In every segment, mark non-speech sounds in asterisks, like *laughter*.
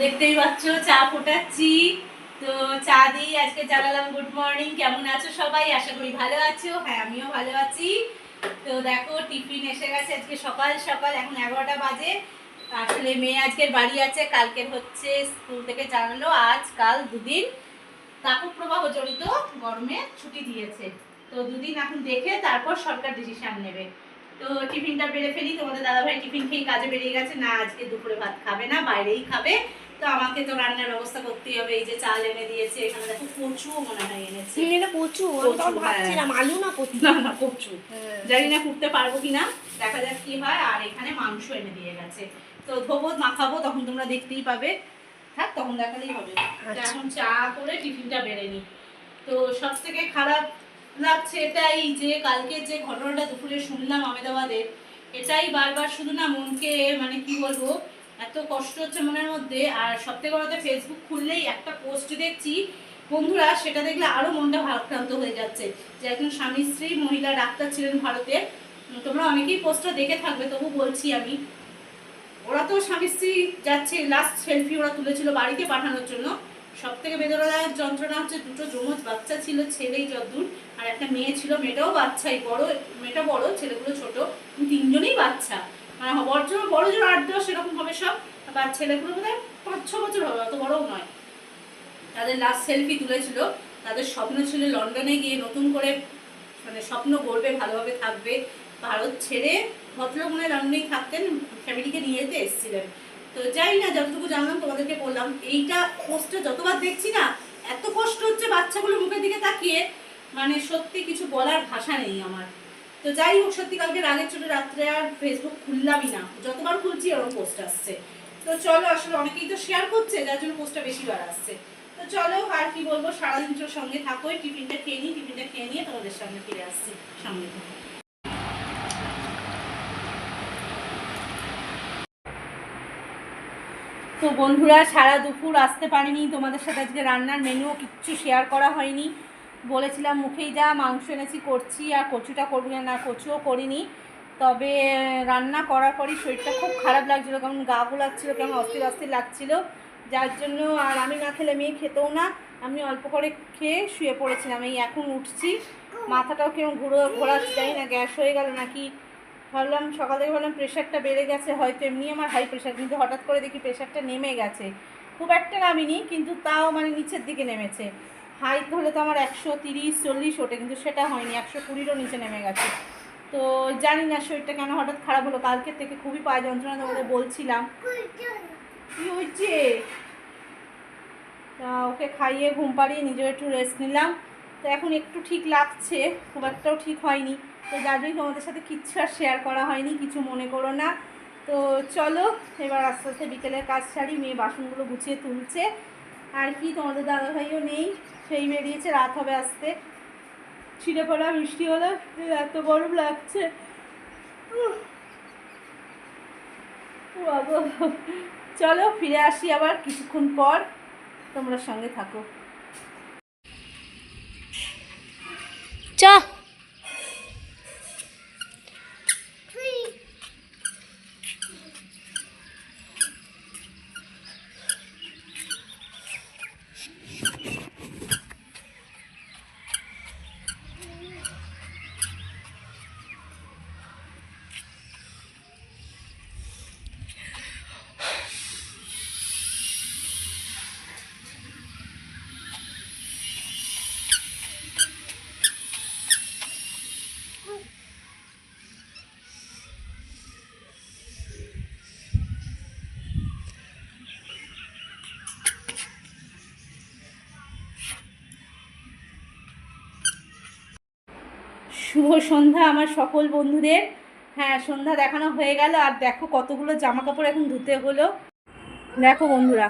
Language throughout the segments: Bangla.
দেখতেই পাচ্ছ, চা ফোটাচ্ছি। তো চা দিয়ে আজকে জানালাম গুড মর্নিং কেমন আছো সবাই? আশা করি ভালো আছো। হ্যাঁ আমিও ভালো আছি। তো দেখো, টিফিন এসে গেছে আজকে সকাল সকাল, এখন এগারোটা বাজে। আসলে মেয়ে আজকের বাড়ি আছে, কালকের হচ্ছে স্কুল থেকে জানালো, আজ, কাল দুদিন তাপপ্রবাহ জড়িত, গরমে ছুটি দিয়েছে। তো দুদিন এখন দেখে তারপর সরকার ডিসিশন নেবে। তো টিফিনটা বেড়ে ফেলি, তোমাদের দাদাভাই টিফিন খেয়ে কাজে বেরিয়ে গেছে। না, আজকে দুপুরে ভাত খাবে না, বাইরেই খাবে। তো আমাকে তো রান্নার ব্যবস্থা করতেই হবে এই যে চাল এনে দিয়েছে এখানে দেখো কচু মনে হয় এনেছে প্রচুর আমি ভাবছিলাম আলু না প্রচুর না না কচু। জানি না ফুটতে পারব কিনা দেখা যাক কি হয় আর এখানে মাংস এনে দিয়ে গেছে। তো ধোবো মাখাবো তখন তোমরা দেখতেই পাবে। থাক তখন দেখালেই হবে। আচ্ছা। এখন চা করে টিফিনটা বেড়ে নি তো সব থেকে খারাপ লাগছে এটাই যে কালকে যে ঘটনাটা দুপুরে শুনলাম আমেদাবাদের এটাই বারবার শুধু না মনকে মানে কি বলব এত কষ্ট হচ্ছে মনের মধ্যে। আর সব থেকে বড় ফেসবুক খুললেই একটা পোস্ট দেখছি। বন্ধুরা, সেটা দেখলে আরও মনটা ভারাক্রান্ত হয়ে যাচ্ছে যে একজন স্বামী, স্ত্রী, মহিলা, ডাক্তার ছিলেন ভারতে। তোমরা অনেকেই পোস্টটা দেখে থাকবে, তবু বলছি আমি। ওরা তো স্বামী, স্ত্রী যাচ্ছে লাস্ট সেলফি ওরা তুলেছিল বাড়িতে পাঠানোর জন্য। সব থেকে বেদনাদায়ক যন্ত্রণা হচ্ছে দুটো যমজ বাচ্চা ছিল ছেলেই যদ্দূর আর একটা মেয়ে ছিল, মেয়েটাও বাচ্চাই, বড়, মেয়েটা বড়, ছেলেগুলো ছোট, তিনজনেই বাচ্চা। মানে বড় জোর বড় জোর আট দশ এরকম হবে সব। আর ছেলেগুলো বোধ পাঁচ, ছ বছর হবে, অত বড়ও নয়। তাদের লাস্ট সেলফি তুলেছিল। তাদের স্বপ্ন ছিল লন্ডনে গিয়ে নতুন করে মানে স্বপ্ন গড়বে, ভালোভাবে থাকবে। ভারত ছেড়ে ভদ্রলোক মনে লন্ডনেই থাকতেন ফ্যামিলিকে নিয়ে যেতে এসেছিলেন। তো যাই না, যতটুকু জানলাম, তোমাদেরকে বললাম, এইটা পোস্টে যতবার দেখছি না, এত কষ্ট হচ্ছে বাচ্চাগুলো মুখের দিকে তাকিয়ে মানে সত্যি কিছু বলার ভাষা নেই আমার। তো যাই হোক, সত্যি কালকে রাগের ছোট রাত্রে আর ফেসবুক খুললামই না। যতবার খুলছি ওরকম পোস্ট আসছে। তো চলো, আসলে অনেকেই তো শেয়ার করছে, যার জন্য পোস্টটা বেশিবার আসছে। তো চলো, আর কি বলব সারাদিন তোর সঙ্গে থাকো টিফিনটা খেয়ে নিই, টিফিনটা খেয়ে নিয়ে তোমাদের সামনে ফিরে আসছি, সামনে তো বন্ধুরা, সারা দুপুর আসতে পারিনি, তোমাদের সাথে আজকে রান্নার মেনুও কিচ্ছু শেয়ার করা হয়নি। বলেছিলাম, মুখেই যা, মাংস এনেছি, করছি, আর কচুটা করব না, কচুও করিনি। তবে রান্না করার পরই শরীরটা খুব খারাপ লাগছিল, কেমন গা গুলাচ্ছিলো, কেমন অস্থির অস্থির লাগছিল। যার জন্য আর আমি না খেলে মেয়ে খেতেও না, আমি অল্প করে খেয়ে শুয়ে পড়েছিলাম। এই এখন উঠছি, মাথাটাও কেমন ঘুরো ঘোরাচ্ছে, জানি না, গ্যাস হয়ে গেল নাকি? ভাবলাম, সকাল থেকে ভাবলাম প্রেশারটা বেড়ে গেছে, হয়তো এমনি আমার হাই প্রেশার কিন্তু হঠাৎ করে দেখি প্রেশারটা নেমে গেছে। খুব একটা নামিনি, কিন্তু তাও মানে নিচের দিকে নেমেছে। হাই হলে তো আমার একশো তিরিশ, চল্লিশ ওঠে, কিন্তু সেটা হয়নি। একশো কুড়িরও নিচে নেমে গেছে। তো জানি না শরীরটা কেন হঠাৎ খারাপ হলো। কালকের থেকে খুবই পায়ে যন্ত্রণা তোমাদের বলছিলাম। কি হয়েছে? ওকে খাইয়ে ঘুম পাড়িয়ে নিজেও একটু রেস্ট নিলাম। তো এখন একটু ঠিক লাগছে, খুব একটাও ঠিক হয়নি। তো যার জন্য তোমাদের সাথে কিচ্ছু আর শেয়ার করা হয়নি, কিছু মনে করো না। তো চলো, এবার আস্তে আস্তে বিকেলের কাজ সারি, মেয়ে বাসনগুলো গুছিয়ে তুলছে। আর কি তোমাদের দাদাভাইও নেই। সেই বেরিয়েছে, রাত হবে আসতে। ছিঁড়ে পড়া মিষ্টি হলো এত গরম লাগছে। চলো ফিরে আসি আবার কিছুক্ষণ পর। তোমরা সঙ্গে থাকো। চা। শুভ সন্ধ্যা আমার সকল বন্ধুদের। হ্যাঁ সন্ধ্যা দেখানো হয়ে গেল, আর দেখো কতগুলো জামা কাপড় এখন ধুতে হলো। দেখো বন্ধুরা,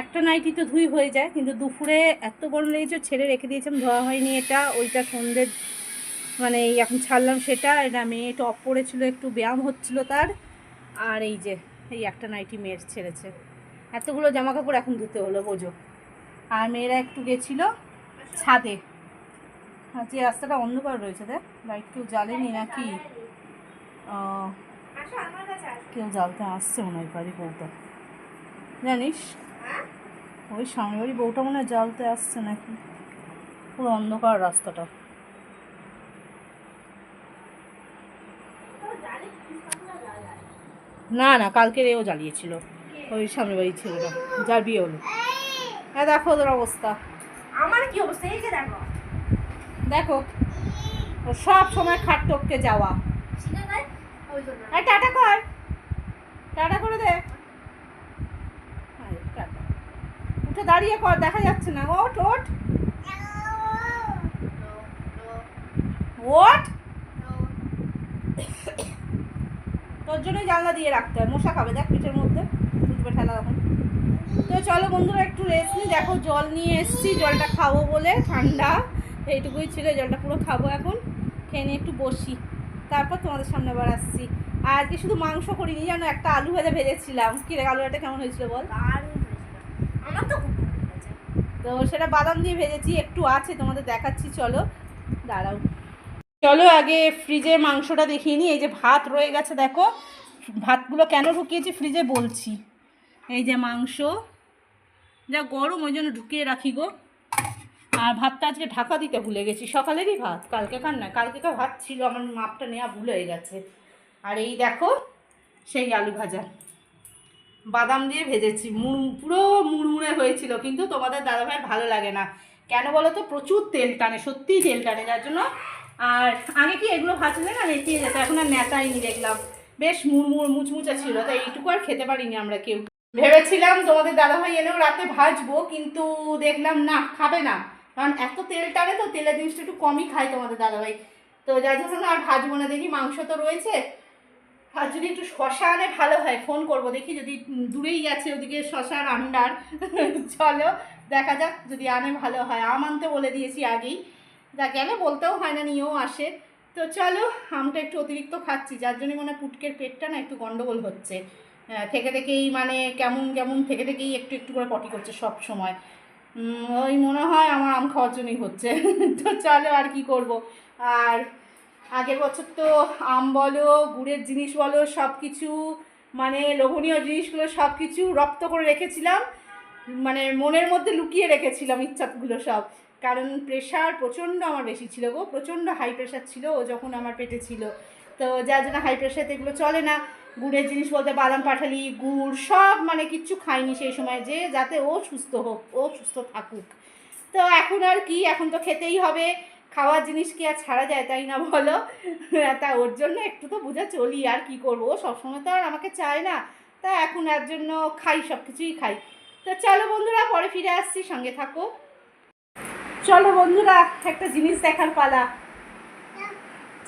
একটা নাইটি তো ধুই হয়ে যায়, কিন্তু দুপুরে এত গরম লেগেছে, ছেড়ে রেখে দিয়েছিলাম, ধোয়া হয়নি এটা, ওইটা সন্ধ্যে মানে এখন ছাড়লাম সেটা, এটা মেয়ে টপ পরেছিল, একটু ব্যায়াম হচ্ছিল তার, আর এই যে, এই একটা নাইটি মেয়ের ছেড়েছে। এতগুলো জামা কাপড় এখন ধুতে হলো, বোঝো। আর মেয়েরা একটু গেছিল ছাদে। যে রাস্তাটা অন্ধকার রয়েছে দেখ। লাইট কেউ জ্বালেনি নাকি? কেউ জ্বালতে আসছে মনে হয় বাড়ি বউটা জানিস? ওই সামনে বাড়ি বউটা মনে হয় জ্বালতে আসছে নাকি? পুরো অন্ধকার রাস্তাটা। না না কালকে এও জ্বালিয়েছিল। ওই সামনে বাড়ির ছেলেটা। যার বিয়ে হলো। হ্যাঁ দেখো ওদের অবস্থা। আমার কি অবস্থা? এই দেখো। দেখো, সব সময় খাট টপকে যাওয়া। টাটা কর। টাটা করে দে। উঠে দাঁড়িয়ে কর, দেখা যাচ্ছে না। ওঠ ওঠ। ওঠ। তোর জন্যই জানলা দিয়ে রাখতে হয়। মশা খাবে, দেখ পিঠের মধ্যে। উঠবে ঠেলা তখন। তো চলো বন্ধুরা, একটু রেস্ট নিই। দেখো জল নিয়ে এসেছি। জলটা খাব বলে, ঠান্ডা। এইটুকুই ছিল জলটা পুরো খাব এখন। খেয়ে নিয়ে একটু বসি। তারপর তোমাদের সামনে আবার আসছি। আর আজকে শুধু মাংস করিনি জানো? একটা আলু ভাজা ভেজেছিলাম। কিরে আলু ভাজাটা কেমন হয়েছিল বল? আমার তো তো সেটা বাদাম দিয়ে ভেজেছি একটু আছে তোমাদের দেখাচ্ছি চলো। দাঁড়াও। চলো আগে ফ্রিজে মাংসটা দেখিয়ে নিই। এই যে ভাত রয়ে গেছে দেখো। ভাতগুলো কেন ঢুকিয়েছি ফ্রিজে বলছি। এই যে মাংস। যা গরম ওই জন্য ঢুকিয়ে রাখি গো। আর ভাতটা আজকে ঢাকা দিতে ভুলে গেছি। সকালেরই ভাত, কালকে কার না কালকেকার ভাত ছিল, আমার মাপটা নেওয়া ভুল হয়ে গেছে। আর এই দেখো, সেই আলু ভাজা। বাদাম দিয়ে ভেজেছি, মুড়, পুরো মুড়মুড়ে হয়েছিল, কিন্তু তোমাদের দাদাভাই ভালো লাগে না। কেন বলো তো? প্রচুর তেল টানে, সত্যিই তেল টানে, যার জন্য আর আগে কি এগুলো ভাজলে না নেতিয়ে যেত, এখন আর নেতাইনি দেখলাম। বেশ মুড়মুড়, মুচমুচা ছিল তাই এইটুকু আর খেতে পারিনি আমরা কেউ। ভেবেছিলাম তোমাদের দাদাভাই এলেও রাতে ভাজবো, কিন্তু দেখলাম না, খাবে না। কারণ এত তেল টানে তো তেলের জিনিসটা একটু কমই খায় তোমাদের দাদাভাই। তো যার জন্য আর ভাজবো না, দেখি মাংস তো রয়েছে। আর যদি একটু শশা আনে, ভালো হয়, ফোন করব, দেখি যদি দূরেই গেছে ওদিকে শশার আন্ডার। চলো, দেখা যাক, যদি আনে ভালো হয়। আম আনতে বলে দিয়েছি আগেই। যা গেলে বলতেও হয় না, নিয়েও আসে। তো চলো, আমটা একটু অতিরিক্ত খাচ্ছি, যার জন্য মানে পুটকের পেটটা না একটু গন্ডগোল হচ্ছে। থেকে থেকেই মানে কেমন কেমন, থেকে থেকেই একটু একটু করে পটি করছে সব সময়। ওই মনে হয় আমার আম খাওয়ার জন্যই হচ্ছে। *laughs* তো চলো আর কি করব। আর আগের বছর তো আম বলো, গুড়ের জিনিস বলো সব কিছু মানে লোভনীয় জিনিসগুলো সব কিছু রপ্ত করে রেখেছিলাম। মানে মনের মধ্যে লুকিয়ে রেখেছিলাম ইচ্ছাগুলো সব। কারণ প্রেশার প্রচণ্ড আমার বেশি ছিল গো, প্রচণ্ড হাই প্রেশার ছিল ও যখন আমার পেটে ছিল। তো যার জন্য হাই প্রেশারতে এগুলো চলে না। গুড়ের জিনিস বলতে বাদাম, পাঠালি, গুড়, সব মানে কিচ্ছু খাইনি সেই সময় যে যাতে ও সুস্থ হোক, ও সুস্থ থাকুক। তো এখন আর কি, এখন তো খেতেই হবে। খাওয়ার জিনিস কি আর ছাড়া যায় তাই না বলো? তা ওর জন্য একটু তো বোঝা চলি আর কি করব। ও সবসময় তো আর আমাকে চায় না। তা এখন আর জন্য খাই সব কিছুই খাই। তো চলো বন্ধুরা, পরে ফিরে আসছি, সঙ্গে থাকো। চলো বন্ধুরা, একটা জিনিস দেখার পালা।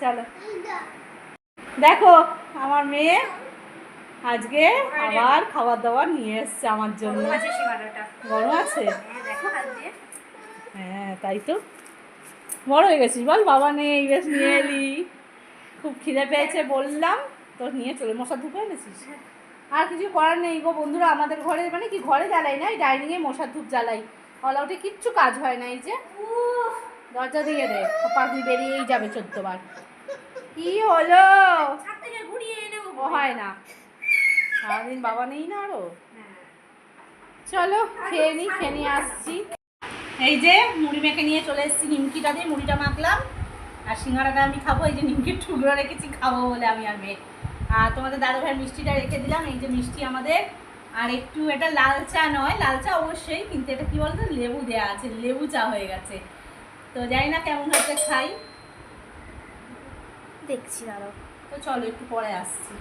চলো। দেখো আমার মেয়ে আজকে আবার খাবার দাবার নিয়ে এসছে আমার জন্য। গরম আছে? হ্যাঁ দিয়ে। হ্যাঁ তাই তো। বড় হয়ে গেছিস বল বাবা নেই বেশ নিয়ে এলি। খুব খিদে পেয়েছে বললাম তো নিয়ে চলে মশা ধুপে এনেছিস? আর কিছু করার নেই গো বন্ধুরা আমাদের ঘরে মানে কি ঘরে জ্বালাই না ডাইনিংয়ে মশার ধূপ জ্বালাই। অল আউটে কিচ্ছু কাজ হয় না এই যে। দরজা দিয়ে দে পাখি বেরিয়েই যাবে চোদ্দবার। কি হলো? ঘুরিয়ে ও হয় না। সারাদিন বাবা নেই না আরও। চলো খেয়ে নি খেয়ে নিয়ে আসছি। এই যে মুড়ি মেখে নিয়ে চলে এসেছি নিমকিটা দিয়ে মুড়িটা মাখলাম। আর সিঙ্গারাটা আমি খাব এই যে নিমকির টুকরো রেখেছি খাব বলে আমি আর মেয়ে। আর তোমাদের দাদু ভাইয়ের মিষ্টিটা রেখে দিলাম এই যে মিষ্টি আমাদের। আর একটু এটা লাল চা নয় লাল চা অবশ্যই কিন্তু এটা কি বলতো লেবু দেওয়া আছে লেবু চা হয়ে গেছে। তো জানি না কেমন হচ্ছে খাই। দেখছি দাঁড়াও তো চলো একটু পরে আসছি।